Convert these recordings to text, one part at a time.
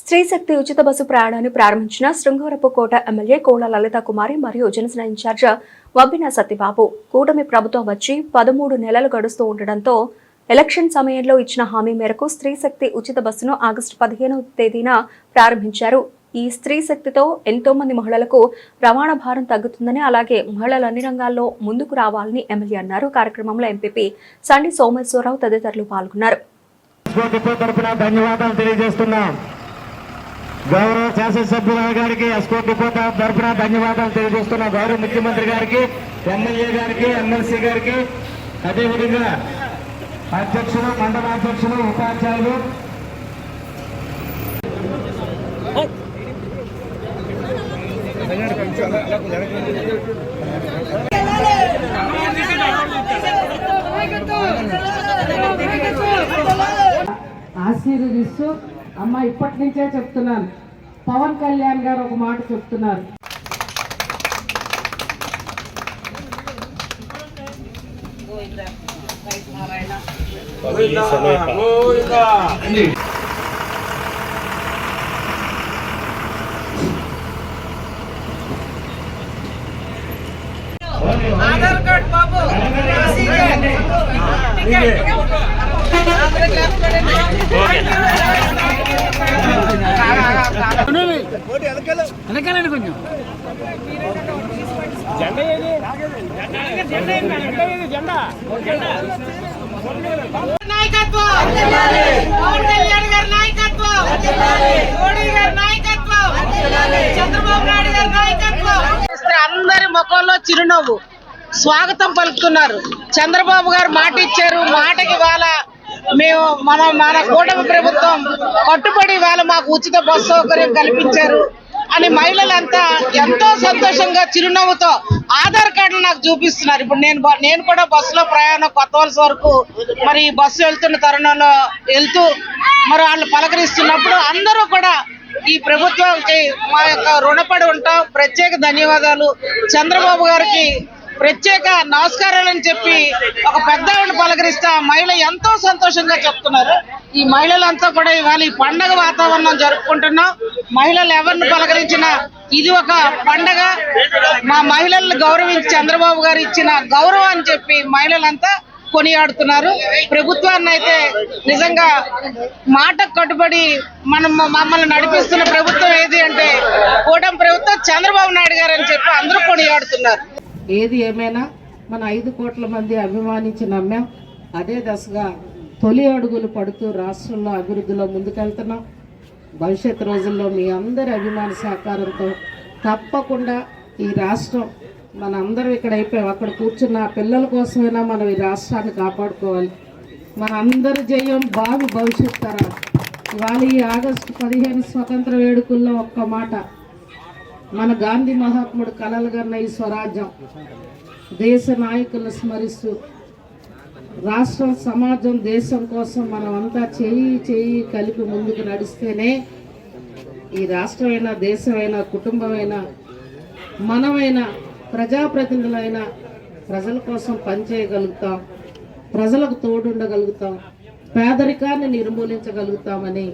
స్త్రీ శక్తి ఉచిత బస్సు ప్రయాణాన్ని ప్రారంభించిన శృంగారపు కోట ఎమ్మెల్యే కోల లలిత కుమారి మరియు జనసేన ఇన్ఛార్జ్ వబ్బిన సత్యబాబు. కూటమి ప్రభుత్వం వచ్చి పదమూడు నెలలు గడుస్తూ ఉండడంతో ఎలక్షన్ సమయంలో ఇచ్చిన హామీ మేరకు స్త్రీ శక్తి ఉచిత బస్సును ఆగస్టు పదిహేనవ తేదీన ప్రారంభించారు. ఈ స్త్రీ శక్తితో ఎంతో మంది మహిళలకు రవాణా భారం తగ్గుతుందని అలాగే మహిళలు అన్ని రంగాల్లో ముందుకు రావాలని ఎమ్మెల్యే అన్నారు. కార్యక్రమంలో ఎంపీపీ సండి సోమేశ్వరరావు తదితరులు పాల్గొన్నారు ఎస్కో డిపో తరపున ధన్యవాదాలు తెలియజేస్తున్నాం గౌరవ శాసనసభ్యుల గారికి ఎస్కో డిపో తరఫున ధన్యవాదాలు తెలియజేస్తున్న గౌరవ ముఖ్యమంత్రి గారికి ఎమ్మెల్యే గారికి ఎమ్మెల్సీ గారికి అదేవిధంగా అధ్యక్షులు మండల అధ్యక్షులు ఉపాధ్యాయులు. ఆశీర్వదిస్తూ అమ్మ ఇప్పటి నుంచే చెప్తున్నాను. పవన్ కళ్యాణ్ గారు ఒక మాట చెప్తున్నారు. వెనకాలండి కొంచెం. జెండా ఏది జెండా నాయకత్వం పవన్ కళ్యాణ్ గారి నాయకత్వం మోడీ గారి నాయకత్వం చంద్రబాబు నాయుడు గారి నాయకత్వం అందరి ముఖంలో చిరునవ్వు. స్వాగతం పలుకుతున్నారు. చంద్రబాబు గారు మాట ఇచ్చారు మాటకి వాళ్ళ మేము మన మన కూటమి ప్రభుత్వం కట్టుబడి వాళ్ళు మాకు ఉచిత బస్సు సౌకర్యం కల్పించారు. అని మహిళలంతా ఎంతో సంతోషంగా చిరునవ్వుతో ఆధార్ కార్డులు నాకు చూపిస్తున్నారు. ఇప్పుడు నేను బ- నేను కూడా బస్సులో ప్రయాణం కొత్త వలస వరకు మరి ఈ బస్సు వెళ్తున్న తరుణంలో వెళ్తూ మరి వాళ్ళు పలకరిస్తున్నప్పుడు అందరూ కూడా ఈ ప్రభుత్వానికి మా యొక్క రుణపడి ఉంటాం. ప్రత్యేక ధన్యవాదాలు. చంద్రబాబు గారికి ప్రత్యేక నమస్కారాలని చెప్పి ఒక పెద్ద పలకరిస్తే ఆ మహిళ ఎంతో సంతోషంగా చెప్తున్నారు. ఈ మహిళలంతా కూడా ఇవాళ ఈ పండగ వాతావరణం జరుపుకుంటున్నాం. మహిళలు ఎవరిని పలకరించినా ఇది ఒక పండగ. మా మహిళలను గౌరవించి చంద్రబాబు గారు ఇచ్చిన గౌరవం అని చెప్పి మహిళలంతా కొనియాడుతున్నారు. ప్రభుత్వాన్ని అయితే నిజంగా మాటకు కట్టుబడి మనం మమ్మల్ని నడిపిస్తున్న ప్రభుత్వం ఏది అంటే కూటమి ప్రభుత్వం చంద్రబాబు నాయుడు గారు అని చెప్పి అందరూ కొనియాడుతున్నారు. ఏది ఏమైనా మన ఐదు కోట్ల మంది అభిమానించి నమ్మాం. అదే దశగా తొలి అడుగులు పడుతూ రాష్ట్రంలో అభివృద్ధిలో ముందుకెళ్తున్నాం. భవిష్యత్ రోజుల్లో మీ అందరి అభిమాన సహకారంతో తప్పకుండా ఈ రాష్ట్రం మన అందరం ఇక్కడ అయిపోయాం. అక్కడ కూర్చున్న పిల్లల కోసమైనా మనం ఈ రాష్ట్రాన్ని కాపాడుకోవాలి. మన అందరి జయం బాగు భవిష్యత్ తరాలు. ఇవాళ ఈ ఆగస్టు పదిహేను స్వతంత్ర వేడుకల్లో ఒక్క మాట. మన గాంధీ మహాత్ముడు కలలుగన్న ఈ స్వరాజ్యం దేశ నాయకులను స్మరిస్తూ రాష్ట్రం సమాజం దేశం కోసం మనమంతా చేయి చేయి కలిపి ముందుకు నడిస్తేనే ఈ రాష్ట్రమైనా దేశమైనా కుటుంబమైనా మనమైనా ప్రజాప్రతినిధులైనా ప్రజల కోసం పనిచేయగలుగుతాం ప్రజలకు తోడుండగలుగుతాం పేదరికాన్ని నిర్మూలించగలుగుతామని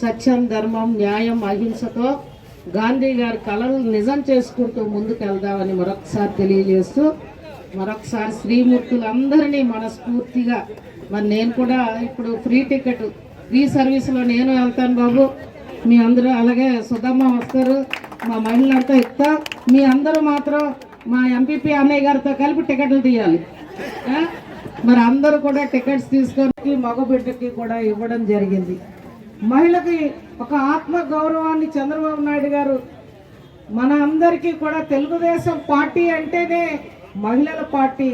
సత్యం ధర్మం న్యాయం అహింసతో గాంధీ గారి కళలు నిజం చేసుకుంటూ ముందుకెళ్దామని మరొకసారి తెలియజేస్తూ మరొకసారి శ్రీమూర్తులందరినీ మనస్ఫూర్తిగా మరి నేను కూడా ఇప్పుడు ఫ్రీ టికెట్ ఫ్రీ సర్వీస్లో నేను వెళ్తాను బాబు. మీ అందరూ అలాగే సుధమ్మ వస్తారు మా మహిళలంతా ఇస్తా. మీ అందరూ మాత్రం మా ఎంపీపీ అన్నయ్య గారితో కలిపి టికెట్లు తీయాలి. మరి అందరూ కూడా టికెట్స్ తీసుకొని మగ బిడ్డకి కూడా ఇవ్వడం జరిగింది. మహిళకి ఒక ఆత్మ గౌరవాన్ని చంద్రబాబు నాయుడు గారు మన అందరికీ కూడా తెలుగుదేశం పార్టీ అంటేనే మహిళల పార్టీ.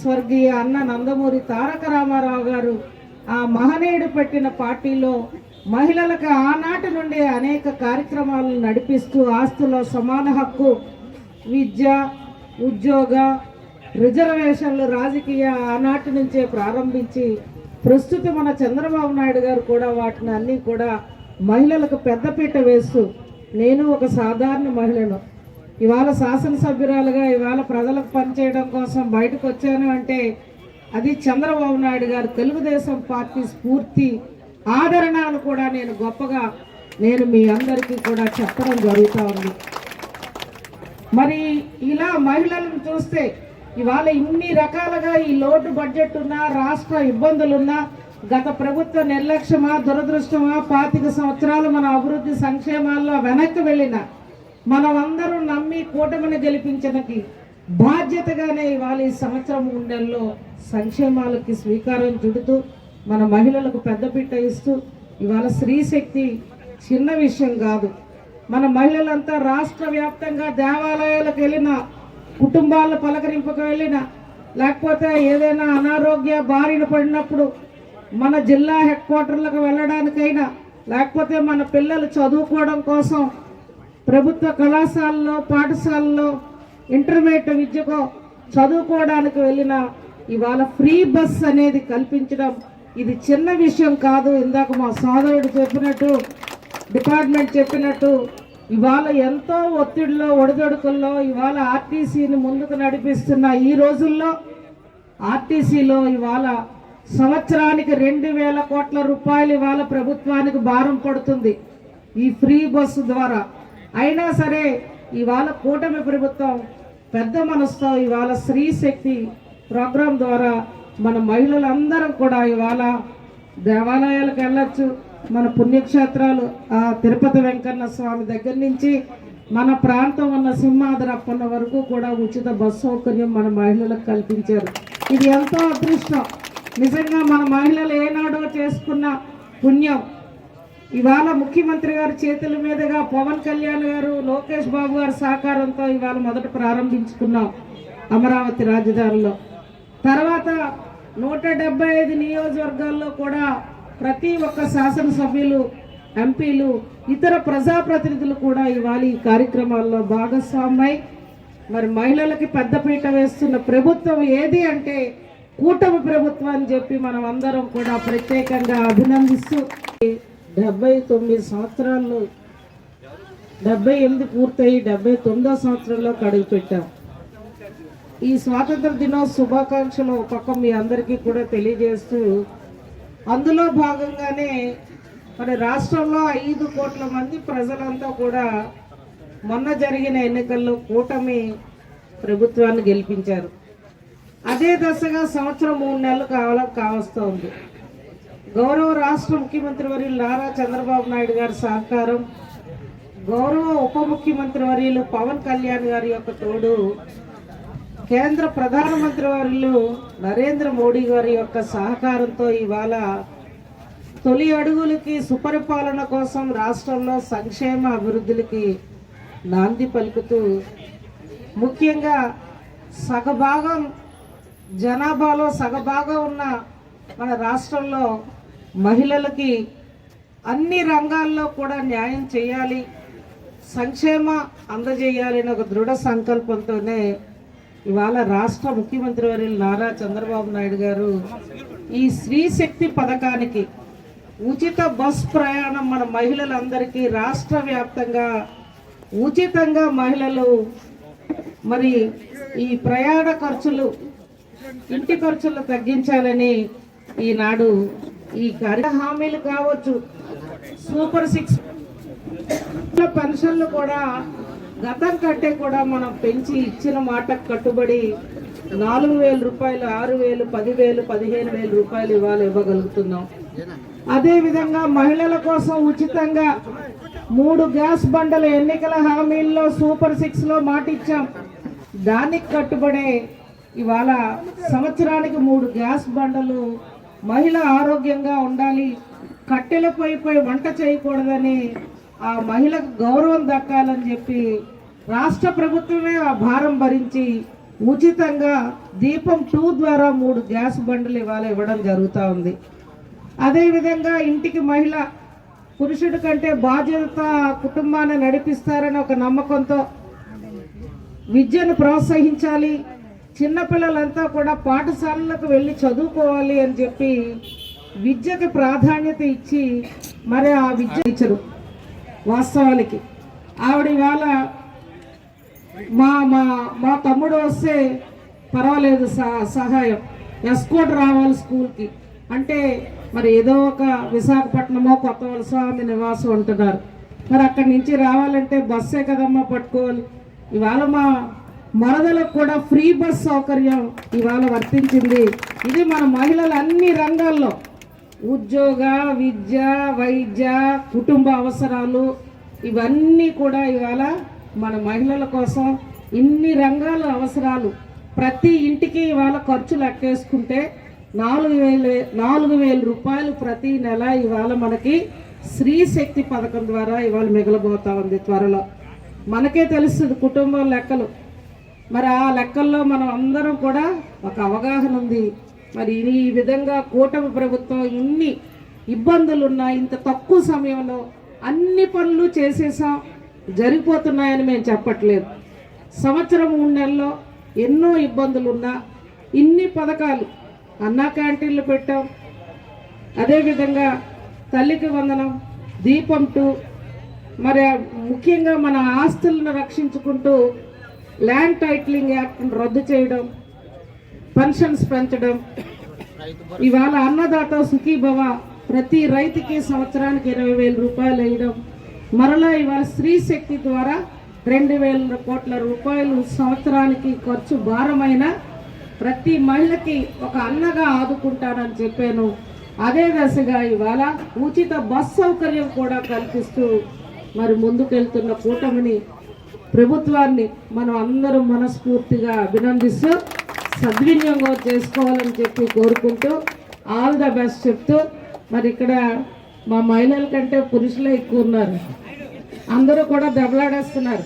స్వర్గీయ అన్న నందమూరి తారక రామారావు గారు ఆ మహనీయుడు పెట్టిన పార్టీలో మహిళలకు ఆనాటి నుండి అనేక కార్యక్రమాలను నడిపిస్తూ ఆస్తుల సమాన హక్కు విద్య ఉద్యోగ రిజర్వేషన్లు రాజకీయ ఆనాటి నుంచే ప్రారంభించి ప్రస్తుతం మన చంద్రబాబు నాయుడు గారు కూడా వాటిని అన్నీ కూడా మహిళలకు పెద్దపీట వేస్తూ నేను ఒక సాధారణ మహిళను. ఇవాళ శాసనసభ్యురాలుగా ఇవాళ ప్రజలకు పనిచేయడం కోసం బయటకు వచ్చాను అంటే అది చంద్రబాబు నాయుడు గారు తెలుగుదేశం పార్టీ స్ఫూర్తి ఆదరణను కూడా నేను గొప్పగా నేను మీ అందరికీ కూడా చెప్పడం జరుగుతూ ఉంది. మరి ఇలా మహిళలను చూస్తే ఇవాళ ఇన్ని రకాలుగా ఈ లోటు బడ్జెట్ ఉన్నా రాష్ట్ర ఇబ్బందులున్నా గత ప్రభుత్వ నిర్లక్ష్యమా దురదృష్టమా పాతిక సంవత్సరాలు మన అభివృద్ధి సంక్షేమాల్లో వెనక్కి వెళ్ళిన మనమందరూ నమ్మి కూటమిని గెలిపించడానికి బాధ్యతగానే ఇవాళ ఈ సంవత్సరం ఉండల్లో సంక్షేమాలకి స్వీకారం చుడుతూ మన మహిళలకు పెద్దపీట ఇస్తూ ఇవాళ స్త్రీశక్తి చిన్న విషయం కాదు. మన మహిళలంతా రాష్ట్ర వ్యాప్తంగా దేవాలయాలకు వెళ్ళిన కుటుంబాలను పలకరింపకు వెళ్ళిన లేకపోతే ఏదైనా అనారోగ్య బారిన పడినప్పుడు మన జిల్లా హెడ్ క్వార్టర్లకు వెళ్ళడానికైనా లేకపోతే మన పిల్లలు చదువుకోవడం కోసం ప్రభుత్వ కళాశాలలో పాఠశాలలో ఇంటర్మీడియట్ విద్యకో చదువుకోవడానికి వెళ్ళిన ఇవాళ ఫ్రీ బస్ అనేది కల్పించడం ఇది చిన్న విషయం కాదు. ఇందాక మా సోదరుడు చెప్పినట్టు డిపార్ట్మెంట్ చెప్పినట్టు ఇవాళ ఎంతో ఒత్తిడిలో ఒడిదొడుకుల్లో ఇవాళ ఆర్టీసీని ముందుకు నడిపిస్తున్న ఈ రోజుల్లో ఆర్టీసీలో ఇవాళ సంవత్సరానికి రెండు వేల కోట్ల రూపాయలు ఇవాళ ప్రభుత్వానికి భారం పడుతుంది ఈ ఫ్రీ బస్సు ద్వారా. అయినా సరే ఇవాళ కూటమి ప్రభుత్వం పెద్ద మనసుతో ఇవాళ స్త్రీ శక్తి ప్రోగ్రాం ద్వారా మన మహిళలందరం కూడా ఇవాళ దేవాలయాలకు వెళ్ళొచ్చు. మన పుణ్యక్షేత్రాలు ఆ తిరుపతి వెంకన్న స్వామి దగ్గర నుంచి మన ప్రాంతం ఉన్న సింహాద్రప్పన్న వరకు కూడా ఉచిత బస్సు సౌకర్యం మన మహిళలకు కల్పించారు. ఇది ఎంతో అదృష్టం. నిజంగా మన మహిళలు ఏనాడో చేసుకున్న పుణ్యం. ఇవాళ ముఖ్యమంత్రి గారి చేతుల మీదుగా పవన్ కళ్యాణ్ గారు లోకేష్ బాబు గారి సహకారంతో ఇవాళ మొదట ప్రారంభించుకున్నాం అమరావతి రాజధానిలో. తర్వాత నూట డెబ్బై ఐదు నియోజకవర్గాల్లో కూడా ప్రతి ఒక్క శాసనసభ్యులు ఎంపీలు ఇతర ప్రజాప్రతినిధులు కూడా ఇవాళ ఈ కార్యక్రమాల్లో భాగస్వామ్యై మరి మహిళలకి పెద్దపీట వేస్తున్న ప్రభుత్వం ఏది అంటే కూటమి ప్రభుత్వం చెప్పి మనం అందరం కూడా ప్రత్యేకంగా అభినందిస్తూ డెబ్బై తొమ్మిది సంవత్సరాలు డెబ్బై ఎనిమిది పూర్తయి డెబ్బై తొమ్మిదో సంవత్సరంలో కడుగు పెట్టాం. ఈ స్వాతంత్ర దినోత్సవ శుభాకాంక్షలు పక్క మీ అందరికీ కూడా తెలియజేస్తూ అందులో భాగంగానే మరి రాష్ట్రంలో ఐదు కోట్ల మంది ప్రజలంతా కూడా మొన్న జరిగిన ఎన్నికల్లో కూటమి ప్రభుత్వాన్ని గెలిపించారు. అదే దశగా సంవత్సరం మూడు నెలలు కావాల కావస్తోంది. గౌరవ రాష్ట్ర ముఖ్యమంత్రి వర్యులు నారా చంద్రబాబు నాయుడు గారి సహకారం గౌరవ ఉప ముఖ్యమంత్రి వర్యులు పవన్ కళ్యాణ్ గారి యొక్క తోడు కేంద్ర ప్రధానమంత్రి వర్యులు నరేంద్ర మోడీ గారి యొక్క సహకారంతో ఇవాళ తొలి అడుగులకి సుపరిపాలన కోసం రాష్ట్రంలో సంక్షేమ అభివృద్ధులకి నాంది పలుకుతూ ముఖ్యంగా సగభాగం జనాభాలో సగభాగం ఉన్న మన రాష్ట్రంలో మహిళలకి అన్ని రంగాల్లో కూడా న్యాయం చేయాలి సంక్షేమ అందజేయాలని ఒక దృఢ సంకల్పంతోనే ఇవాళ రాష్ట్ర ముఖ్యమంత్రి వర్యులు నారా చంద్రబాబు నాయుడు గారు ఈ స్త్రీ శక్తి పథకానికి ఉచిత బస్ ప్రయాణం మన మహిళలందరికీ రాష్ట్ర వ్యాప్తంగా ఉచితంగా మహిళలు మరి ఈ ప్రయాణ ఖర్చులు ఇంటి ఖర్చులు తగ్గించాలని ఈనాడు ఈ కార్య హామీలు కావచ్చు. సూపర్ సిక్స్ పెన్షన్లు కూడా గతం కంటే కూడా మనం పెంచి ఇచ్చిన మాటకు కట్టుబడి నాలుగు వేల రూపాయలు ఆరు వేలు పదివేలు పదిహేను వేల రూపాయలు ఇవ్వాలి ఇవ్వగలుగుతున్నాం. అదేవిధంగా మహిళల కోసం ఉచితంగా మూడు గ్యాస్ బండల ఎన్నికల హామీల్లో సూపర్ సిక్స్లో మాటిచ్చాం. దానికి కట్టుబడే ఇవాళ సంవత్సరానికి మూడు గ్యాస్ బండలు మహిళ ఆరోగ్యంగా ఉండాలి కట్టెలపై పై వంట చేయకూడదని ఆ మహిళకు గౌరవం దక్కాలని చెప్పి రాష్ట్ర ప్రభుత్వమే ఆ భారం భరించి ఉచితంగా దీపం టూ ద్వారా మూడు గ్యాస్ బండలు ఇవాళ ఇవ్వడం జరుగుతూ ఉంది. అదేవిధంగా ఇంటికి మహిళ పురుషుడి కంటే బాధ్యత కుటుంబాన్ని నడిపిస్తారని ఒక నమ్మకంతో విద్యను ప్రోత్సహించాలి చిన్నపిల్లలంతా కూడా పాఠశాలలకు వెళ్ళి చదువుకోవాలి అని చెప్పి విద్యకి ప్రాధాన్యత ఇచ్చి మరి ఆ విద్య ఇచ్చరు వాస్తవానికి. ఆవిడ ఇవాళ మా మా మా తమ్ముడు వస్తే పర్వాలేదు సహాయం. ఎస్కోట్ రావాలి స్కూల్కి. అంటే మరి ఏదో ఒక విశాఖపట్నమో కొత్త వలస నివాసం ఉంటున్నారు మరి అక్కడి నుంచి రావాలంటే బస్సే కదమ్మా పట్టుకోవాలి. ఇవాళ మా మరదలకు కూడా ఫ్రీ బస్ సౌకర్యం ఇవాళ వర్తించింది. ఇది మన మహిళలు అన్ని రంగాల్లో. ఉద్యోగ విద్య వైద్య కుటుంబ అవసరాలు ఇవన్నీ కూడా ఇవాళ మన మహిళల కోసం ఇన్ని రంగాల అవసరాలు. ప్రతి ఇంటికి ఇవాళ ఖర్చు లెక్కేసుకుంటే నాలుగు వేల నాలుగు వేల రూపాయలు ప్రతి నెల ఇవాళ మనకి స్త్రీ శక్తి పథకం ద్వారా ఇవాళ మిగలబోతా ఉంది త్వరలో. మనకే తెలుస్తుంది కుటుంబం లెక్కలు. మరి ఆ లెక్కల్లో మనం అందరం కూడా ఒక అవగాహన ఉంది. మరి ఈ విధంగా కూటమి ప్రభుత్వం ఇన్ని ఇబ్బందులు ఉన్నాయి ఇంత తక్కువ సమయంలో అన్ని పనులు చేసేసాం జరిగిపోతున్నాయని మేము చెప్పట్లేదు. సంవత్సరం మూడు నెలల్లో ఎన్నో ఇబ్బందులు ఉన్నా ఇన్ని పథకాలు అన్నా క్యాంటీన్లు పెట్టాం. అదేవిధంగా తల్లికి వందనం దీపం టూ మరి ముఖ్యంగా మన ఆస్తులను రక్షించుకుంటూ ల్యాండ్ టైటిలింగ్ యాక్ట్ను రద్దు చేయడం పెన్షన్స్ పెంచడం ఇవాళ అన్నదాత సుఖీభవ ప్రతి రైతుకి సంవత్సరానికి ఇరవై వేల రూపాయలు వేయడం మరలా ఇవాళ స్త్రీ శక్తి ద్వారా రెండు వేల కోట్ల రూపాయలు సంవత్సరానికి ఖర్చు భారమైన ప్రతి మహిళకి ఒక అన్నగా ఆదుకుంటానని చెప్పాను. అదే దశగా ఇవాళ ఉచిత బస్ సౌకర్యం కూడా కల్పిస్తూ మరి ముందుకెళ్తున్న కూటమిని ప్రభుత్వాన్ని మనం అందరం మనస్ఫూర్తిగా అభినందిస్తూ సద్వినియోగం చేసుకోవాలని చెప్పి కోరుకుంటూ ఆల్ ద బెస్ట్ చెప్తూ మరి ఇక్కడ మా మహిళల కంటే పురుషులే ఎక్కువ ఉన్నారు. అందరూ కూడా దెబ్బలాడేస్తున్నారు.